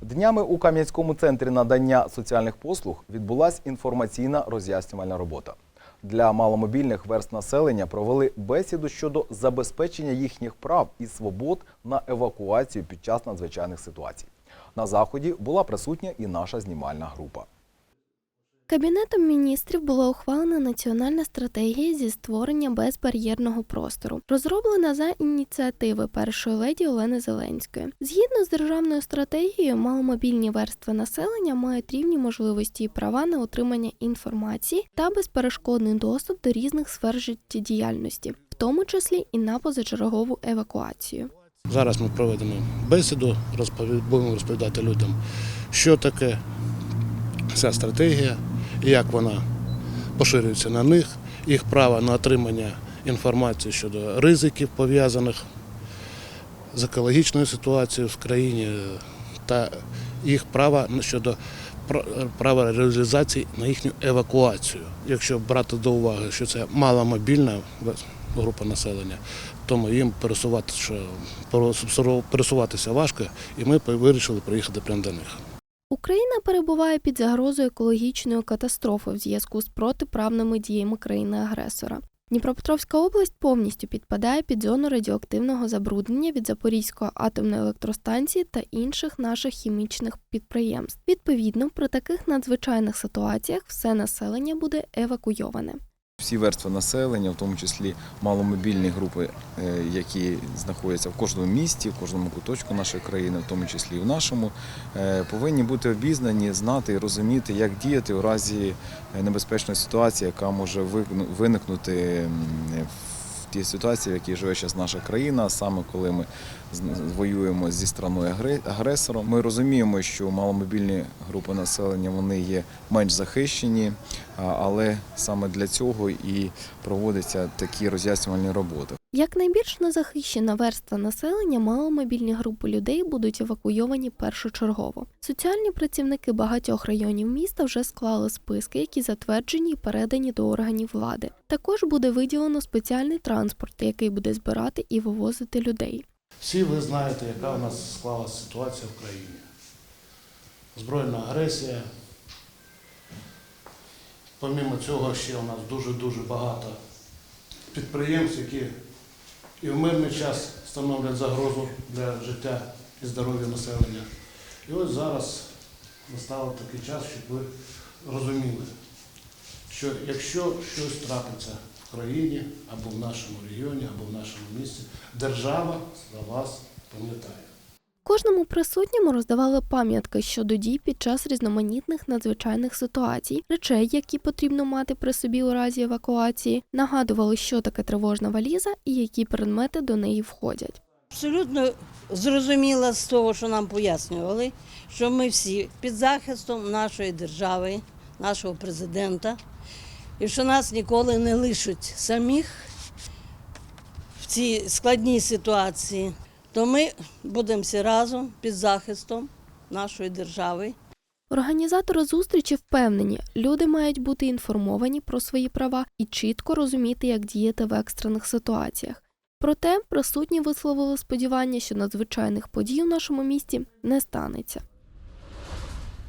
Днями у Кам'янському центрі надання соціальних послуг відбулася інформаційна роз'яснювальна робота. Для маломобільних верст населення провели бесіду щодо забезпечення їхніх прав і свобод на евакуацію під час надзвичайних ситуацій. На заході була присутня і наша знімальна група. Кабінетом міністрів була ухвалена національна стратегія зі створення безбар'єрного простору, розроблена за ініціативи першої леді Олени Зеленської. Згідно з державною стратегією, маломобільні верстви населення мають рівні можливості і права на отримання інформації та безперешкодний доступ до різних сфер життєдіяльності, в тому числі і на позачергову евакуацію. Зараз ми проведемо бесіду, будемо розповідати людям, що таке ця стратегія, як вона поширюється на них, їх право на отримання інформації щодо ризиків, пов'язаних з екологічною ситуацією в країні, та їх право щодо права реалізації на їхню евакуацію. Якщо брати до уваги, що це маломобільна група населення, тому їм пересувати, що пересуватися важко, і ми вирішили приїхати прямо до них. Україна перебуває під загрозою екологічної катастрофи в зв'язку з протиправними діями країни-агресора. Дніпропетровська область повністю підпадає під зону радіоактивного забруднення від Запорізької атомної електростанції та інших наших хімічних підприємств. Відповідно, при таких надзвичайних ситуаціях все населення буде евакуйоване. Всі верстви населення, в тому числі маломобільні групи, е, які знаходяться в кожному місті, в кожному куточку нашої країни, в тому числі і в нашому, е, повинні бути обізнані, знати і розуміти, як діяти у разі е, небезпечної ситуації, яка може виникнути в тій ситуації, в якій живе зараз наша країна, саме коли ми воюємо зі страною агресором. Ми розуміємо, що маломобільні групи населення вони є менш захищені. Але саме для цього і проводяться такі роз'яснювальні роботи. Як найбільш незахищена верства населення, маломобільні групи людей будуть евакуйовані першочергово. Соціальні працівники багатьох районів міста вже склали списки, які затверджені і передані до органів влади. Також буде виділено спеціальний транспорт, який буде збирати і вивозити людей. Всі ви знаєте, яка у нас склалася ситуація в країні. Збройна агресія. Помімо цього, ще у нас дуже-дуже багато підприємств, які і в мирний час становлять загрозу для життя і здоров'я населення. І ось зараз настав такий час, щоб ви розуміли, що якщо щось трапиться в країні або в нашому регіоні, або в нашому місті, держава за вас пам'ятає. Кожному присутньому роздавали пам'ятки щодо дій під час різноманітних надзвичайних ситуацій, речей, які потрібно мати при собі у разі евакуації, нагадували, що таке тривожна валіза і які предмети до неї входять. Абсолютно зрозуміла з того, що нам пояснювали, що ми всі під захистом нашої держави, нашого президента, і що нас ніколи не лишать самих в цій складній ситуації. То ми будемо всі разом під захистом нашої держави. Організатори зустрічі впевнені, люди мають бути інформовані про свої права і чітко розуміти, як діяти в екстрених ситуаціях. Проте присутні висловили сподівання, що надзвичайних подій у нашому місті не станеться.